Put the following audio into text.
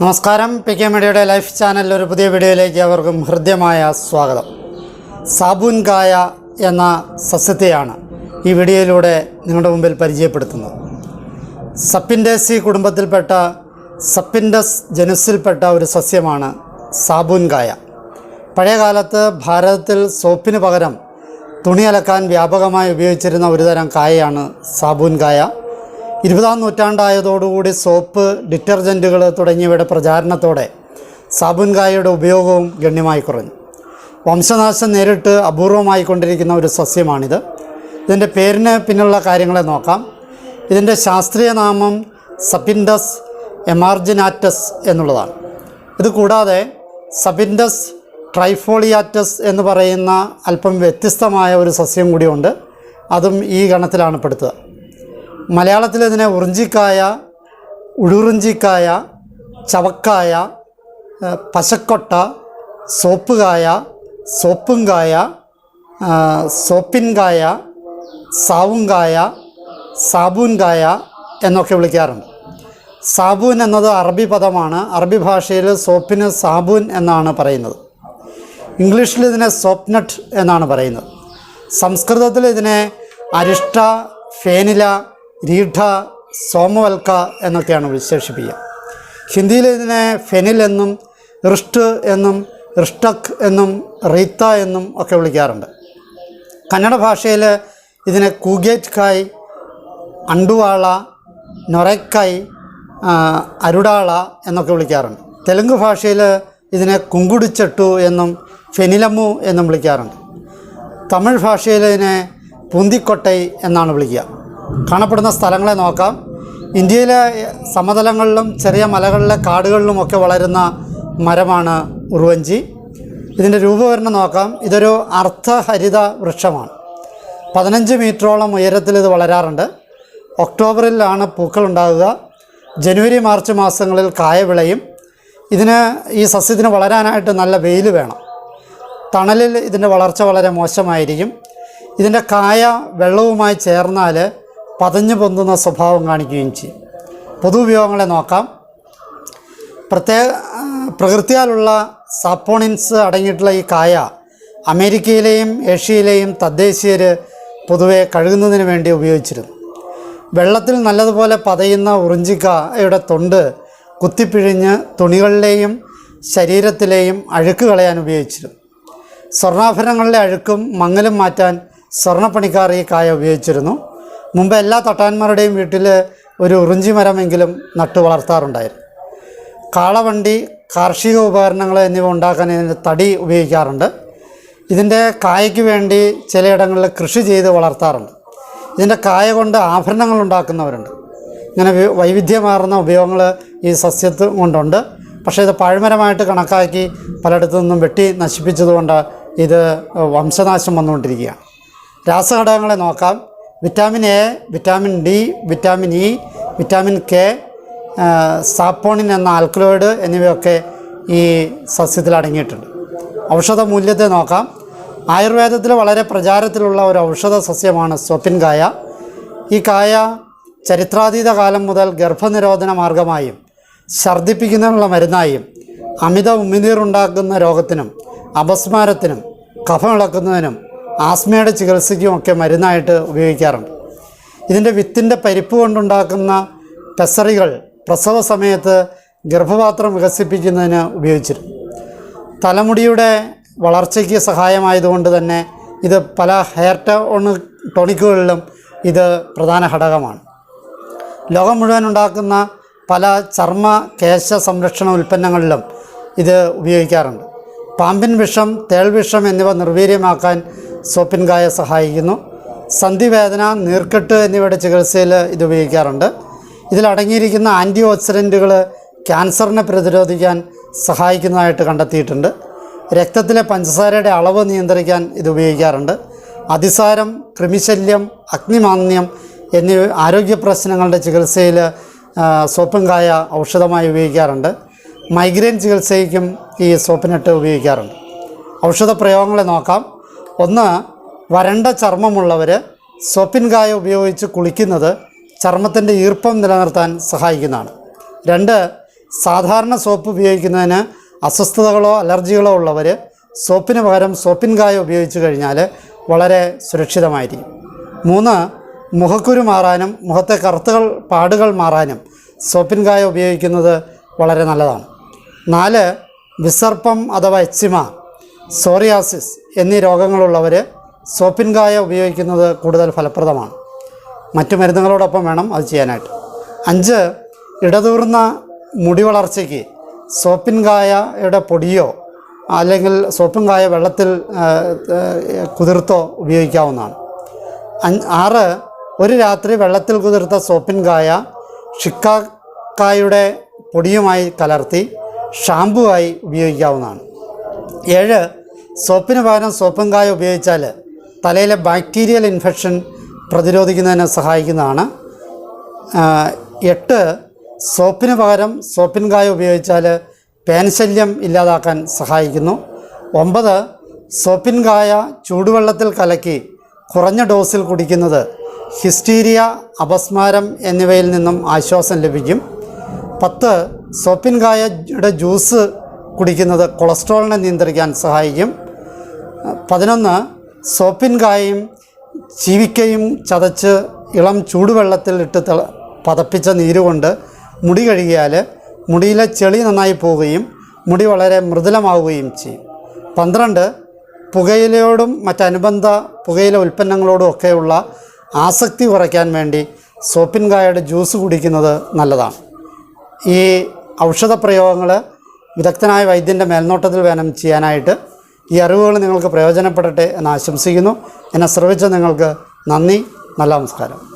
നമസ്കാരം. P K മീഡിയയുടെ life ചാനലിൽ ഒരു പുതിയ വീഡിയോയിലേക്ക് അവർക്കും ഹൃദ്യമായ സ്വാഗതം. സാബൂൻ കായ എന്ന സസ്യത്തെയാണ് ഈ വീഡിയോയിലൂടെ നിങ്ങളുടെ മുമ്പിൽ പരിചയപ്പെടുത്തുന്നത്. സപ്പിൻഡേസി കുടുംബത്തിൽപ്പെട്ട സപ്പിൻഡസ് ജനുസിൽപ്പെട്ട ഒരു സസ്യമാണ് സാബൂൻ കായ. പഴയകാലത്ത് ഭാരതത്തിൽ സോപ്പിന് പകരം തുണി അലക്കാൻ വ്യാപകമായി ഉപയോഗിച്ചിരുന്ന ഒരുതരം കായയാണ് സാബൂൻ കായ. ഇരുപതാം നൂറ്റാണ്ടായതോടുകൂടി സോപ്പ് ഡിറ്റർജന്റുകൾ തുടങ്ങിയവയുടെ പ്രചാരണത്തോടെ സാബുൻ കായയുടെ ഉപയോഗവും ഗണ്യമായി കുറഞ്ഞു. വംശനാശം നേരിട്ട് അപൂർവമായി കൊണ്ടിരിക്കുന്ന ഒരു സസ്യമാണിത്. ഇതിന്റെ പേരിന് പിന്നുള്ള കാര്യങ്ങളെ നോക്കാം. ഇതിന്റെ ശാസ്ത്രീയ നാമം സപ്പിൻഡസ് എമാർജിനാറ്റസ് എന്നുള്ളതാണ്. ഇത് കൂടാതെ സബിൻഡസ് ട്രൈഫോളിയാറ്റസ് എന്ന് പറയുന്ന അല്പം വ്യത്യസ്തമായ ഒരു സസ്യം കൂടിയുണ്ട്. അതും ഈ ഗണത്തിലാണ് പെടുത്തുക. മലയാളത്തിൽ ഇതിനെ ഉറിഞ്ചിക്കായ ഉഴുറിഞ്ചിക്കായ ചവക്കായ പശക്കൊട്ട സോപ്പുകായ സോപ്പുംകായ സോപ്പിൻകായ സാവുങ്കായ സാബൂൻകായ എന്നൊക്കെ വിളിക്കാറുണ്ട്. സാബൂൻ എന്നത് അറബി പദമാണ്. അറബി ഭാഷയിൽ സോപ്പിന് സാബൂൻ എന്നാണ് പറയുന്നത്. ഇംഗ്ലീഷിൽ ഇതിനെ സോപ്നട്ട് എന്നാണ് പറയുന്നത്. സംസ്കൃതത്തിൽ ഇതിനെ അരിഷ്ട ഫേനില രീഠ സോമവൽക്ക എന്നൊക്കെയാണ് വിശേഷിപ്പിക്കുക. ഹിന്ദിയിൽ ഇതിനെ ഫെനിൽ എന്നും റിഷ്ട് എന്നും റിഷ്ടക് എന്നും റീത്ത എന്നും ഒക്കെ വിളിക്കാറുണ്ട്. കന്നഡ ഭാഷയിൽ ഇതിനെ കൂഗേറ്റ് കായ് അണ്ടുവാള നൊറക്കായ് അരുടാള എന്നൊക്കെ വിളിക്കാറുണ്ട്. തെലുങ്ക് ഭാഷയിൽ ഇതിനെ കുങ്കുടിച്ചട്ടു എന്നും ഫെനിലമ്മു എന്നും വിളിക്കാറുണ്ട്. തമിഴ് ഭാഷയിൽ ഇതിനെ പൂന്തിക്കൊട്ടൈ എന്നാണ് വിളിക്കുക. കാണപ്പെടുന്ന സ്ഥലങ്ങളെ നോക്കാം. ഇന്ത്യയിലെ സമതലങ്ങളിലും ചെറിയ മലകളിലെ കാടുകളിലും ഒക്കെ വളരുന്ന മരമാണ് ഉറുവഞ്ചി. ഇതിന്റെ രൂപവരണം നോക്കാം. ഇതൊരു അർദ്ധഹരിത വൃക്ഷമാണ്. പതിനഞ്ച് മീറ്ററോളം ഉയരത്തിൽ ഇത് വളരാറുണ്ട്. ഒക്ടോബറിലാണ് പൂക്കൾ ഉണ്ടാകുക. ജനുവരി മാർച്ച് മാസങ്ങളിൽ കായ വിളയും. ഇതിന് ഈ സസ്യത്തിന് വളരാനായിട്ട് നല്ല വെയിൽ വേണം. തണലിൽ ഇതിന്റെ വളർച്ച വളരെ മോശമായിരിക്കും. ഇതിന്റെ കായ വെള്ളവുമായി ചേർന്നാൽ പതഞ്ഞു പൊന്തുന്ന സ്വഭാവം കാണിക്കുകയും ചെയ്യും. പൊതുപയോഗങ്ങളെ നോക്കാം. പ്രത്യേക പ്രകൃതിയാലുള്ള സാപ്പോണിൻസ് അടങ്ങിയിട്ടുള്ള ഈ കായ അമേരിക്കയിലെയും ഏഷ്യയിലെയും തദ്ദേശീയർ പൊതുവെ കഴുകുന്നതിന് വേണ്ടി ഉപയോഗിച്ചിരുന്നു. വെള്ളത്തിൽ നല്ലതുപോലെ പതയുന്ന ഉറിഞ്ചിക്കായുടെ തൊണ്ട് കുത്തിപ്പിഴിഞ്ഞ് തുണികളിലെയും ശരീരത്തിലെയും അഴുക്ക് കളയാൻ ഉപയോഗിച്ചിരുന്നു. സ്വർണാഭരണങ്ങളിലെ അഴുക്കും മങ്ങലും മാറ്റാൻ സ്വർണപ്പണിക്കാർ ഈ കായ ഉപയോഗിച്ചിരുന്നു. മുമ്പ് എല്ലാ തട്ടാന്മാരുടെയും വീട്ടിൽ ഒരു ഉറിഞ്ചി മരമെങ്കിലും നട്ടു വളർത്താറുണ്ടായിരുന്നു. കാളവണ്ടി കാർഷിക ഉപകരണങ്ങൾ എന്നിവ ഉണ്ടാക്കാൻ ഇതിന്റെ തടി ഉപയോഗിക്കാറുണ്ട്. ഇതിന്റെ കായയ്ക്ക് വേണ്ടി ചിലയിടങ്ങളിൽ കൃഷി ചെയ്ത് വളർത്താറുണ്ട്. ഇതിന്റെ കായ കൊണ്ട് ആഭരണങ്ങൾ ഉണ്ടാക്കുന്നവരുണ്ട്. ഇങ്ങനെ വൈവിധ്യമാർന്ന ഉപയോഗങ്ങൾ ഈ സസ്യത്ത് കൊണ്ടുണ്ട്. പക്ഷേ ഇത് പഴമരമായിട്ട് കണക്കാക്കി പലയിടത്തു നിന്നും വെട്ടി നശിപ്പിച്ചതുകൊണ്ട് ഇത് വംശനാശം വന്നുകൊണ്ടിരിക്കുകയാണ്. രാസഘടകങ്ങളെ നോക്കാം. Vitamin A vitamin D vitamin E vitamin K saponin എന്ന ആൽക്കലോയിഡ് എന്നിവയൊക്കെ ഈ സസ്യത്തിൽ അടങ്ങിയിട്ടുണ്ട്. ഔഷധ മൂല്യത്തെ നോക്കാം. ആയുർവേദത്തിൽ വളരെ പ്രചാരത്തിലുള്ള ഒരു ഔഷധ സസ്യമാണ് സ്വപ്പിൻ കായ. ഈ കായ ചരിത്രാതീത കാലം മുതൽ ഗർഭനിരോധന മാർഗമായും ഛർദ്ദിപ്പിക്കുന്നതിനുള്ള മരുന്നായും അമിത ഉമിനീറുണ്ടാക്കുന്ന രോഗത്തിനും അപസ്മാരത്തിനും കഫമിളക്കുന്നതിനും ആസ്മയുടെ ചികിത്സയ്ക്കും ഒക്കെ മരുന്നായിട്ട് ഉപയോഗിക്കാറുണ്ട്. ഇതിന്റെ വിത്തിന്റെ പരിപ്പ് കൊണ്ടുണ്ടാക്കുന്ന പെസറികൾ പ്രസവ സമയത്ത് ഗർഭപാത്രം വികസിപ്പിക്കുന്നതിന് ഉപയോഗിച്ചിരുന്നു. തലമുടിയുടെ വളർച്ചയ്ക്ക് സഹായമായതുകൊണ്ട് തന്നെ ഇത് പല ഹെയർ ടോണ് ടോണിക്കുകളിലും ഇത് പ്രധാന ഘടകമാണ്. ലോകം മുഴുവൻ ഉണ്ടാക്കുന്ന പല ചർമ്മ കേശ സംരക്ഷണ ഉൽപ്പന്നങ്ങളിലും ഇത് ഉപയോഗിക്കാറുണ്ട്. പാമ്പിൻ വിഷം തേൾ വിഷം എന്നിവ നിർവീര്യമാക്കാൻ സോപ്പിൻ കായ സഹായിക്കുന്നു. സന്ധിവേദന നീർക്കെട്ട് എന്നിവയുടെ ചികിത്സയിൽ ഇത് ഉപയോഗിക്കാറുണ്ട്. ഇതിലടങ്ങിയിരിക്കുന്ന ആന്റി ഓക്സിഡന്റുകൾ ക്യാൻസറിനെ പ്രതിരോധിക്കാൻ സഹായിക്കുന്നതായിട്ട് കണ്ടെത്തിയിട്ടുണ്ട്. രക്തത്തിലെ പഞ്ചസാരയുടെ അളവ് നിയന്ത്രിക്കാൻ ഇത് ഉപയോഗിക്കാറുണ്ട്. അതിസാരം കൃമിശല്യം അഗ്നിമാന്യം എന്നീ ആരോഗ്യ പ്രശ്നങ്ങളുടെ ചികിത്സയിൽ ആ, സോപ്പും കായ ഔഷധമായി ഉപയോഗിക്കാറുണ്ട്. മൈഗ്രെയിൻ ചികിത്സയ്ക്കും ഈ സോപ്പിനിട്ട് ഉപയോഗിക്കാറുണ്ട്. ഔഷധ പ്രയോഗങ്ങളെ നോക്കാം. ഒന്ന് വരണ്ട ചർമ്മമുള്ളവർ സ്വപ്പിൻ കായ ഉപയോഗിച്ച് കുളിക്കുന്നത് ചർമ്മത്തിന്റെ ഈർപ്പം നിലനിർത്താൻ സഹായിക്കുന്നതാണ്. രണ്ട് സാധാരണ സോപ്പ് ഉപയോഗിക്കുന്നതിന് അസ്വസ്ഥതകളോ അലർജികളോ ഉള്ളവർ സോപ്പിന് പകരം സോപ്പിൻ കായ ഉപയോഗിച്ച് കഴിഞ്ഞാൽ വളരെ സുരക്ഷിതമായിരിക്കും. മൂന്ന് മുഖക്കുരു മാറാനും മുഖത്തെ കറുത്തുകൾ പാടുകൾ മാറാനും സോപ്പിൻ കായ ഉപയോഗിക്കുന്നത് വളരെ നല്ലതാണ്. നാല് വിസർപ്പം അഥവാ എക്സിമ സോറിയാസിസ് എന്നീ രോഗങ്ങളുള്ളവർ സോപ്പിൻ കായ ഉപയോഗിക്കുന്നത് കൂടുതൽ ഫലപ്രദമാണ്. മറ്റു മരുന്നുകളോടൊപ്പം വേണം അത് ചെയ്യാനായിട്ട്. അഞ്ച് ഇടതൂർന്ന മുടി വളർച്ചയ്ക്ക് സോപ്പിൻ കായയുടെ പൊടിയോ അല്ലെങ്കിൽ സോപ്പിൻ കായ വെള്ളത്തിൽ കുതിർത്തോ ഉപയോഗിക്കാവുന്നതാണ്. ആറ് ഒരു രാത്രി വെള്ളത്തിൽ കുതിർത്ത സോപ്പിൻ കായ ഷിക്കാക്കായുടെ പൊടിയുമായി കലർത്തി ഷാമ്പു ആയി ഉപയോഗിക്കാവുന്നതാണ്. ഏഴ് സോപ്പിന് പകരം സോപ്പും കായ ഉപയോഗിച്ചാൽ തലയിലെ ബാക്ടീരിയൽ ഇൻഫെക്ഷൻ പ്രതിരോധിക്കുന്നതിന് സഹായിക്കുന്നതാണ്. എട്ട് സോപ്പിന് പകരം സോപ്പിൻ കായ ഉപയോഗിച്ചാൽ പേൻശല്യം ഇല്ലാതാക്കാൻ സഹായിക്കുന്നു. ഒമ്പത് സോപ്പിൻ കായ ചൂടുവെള്ളത്തിൽ കലക്കി കുറഞ്ഞ ഡോസിൽ കുടിക്കുന്നത് ഹിസ്റ്റീരിയ അപസ്മാരം എന്നിവയിൽ നിന്നും ആശ്വാസം ലഭിക്കും. പത്ത് സോപ്പിൻ കായയുടെ ജ്യൂസ് കുടിക്കുന്നത് കൊളസ്ട്രോളിനെ നിയന്ത്രിക്കാൻ സഹായിക്കും. പതിനൊന്ന് സോപ്പിൻ കായയും ചീവിക്കയും ചതച്ച് ഇളം ചൂടുവെള്ളത്തിൽ ഇട്ട് പതപ്പിച്ച നീര് കൊണ്ട് മുടി കഴുകിയാൽ മുടിയിലെ ചെളി നന്നായി പോവുകയും മുടി വളരെ മൃദുലമാവുകയും ചെയ്യും. പന്ത്രണ്ട് പുകയിലയോടും മറ്റനുബന്ധ പുകയില ഉൽപ്പന്നങ്ങളോടും ഒക്കെയുള്ള ആസക്തി കുറയ്ക്കാൻ വേണ്ടി സോപ്പിൻ കായയുടെ ജ്യൂസ് കുടിക്കുന്നത് നല്ലതാണ്. ഈ ഔഷധ പ്രയോഗങ്ങൾ വിദഗ്ധനായ വൈദ്യന്റെ മേൽനോട്ടത്തിൽ വേണം ചെയ്യാനായിട്ട്. ഈ അറിവുകൾ നിങ്ങൾക്ക് പ്രയോജനപ്പെടട്ടെ എന്ന് ആശംസിക്കുന്നു. എന്നെ ശ്രവിച്ച നിങ്ങൾക്ക് നന്ദി. നല്ല നമസ്കാരം.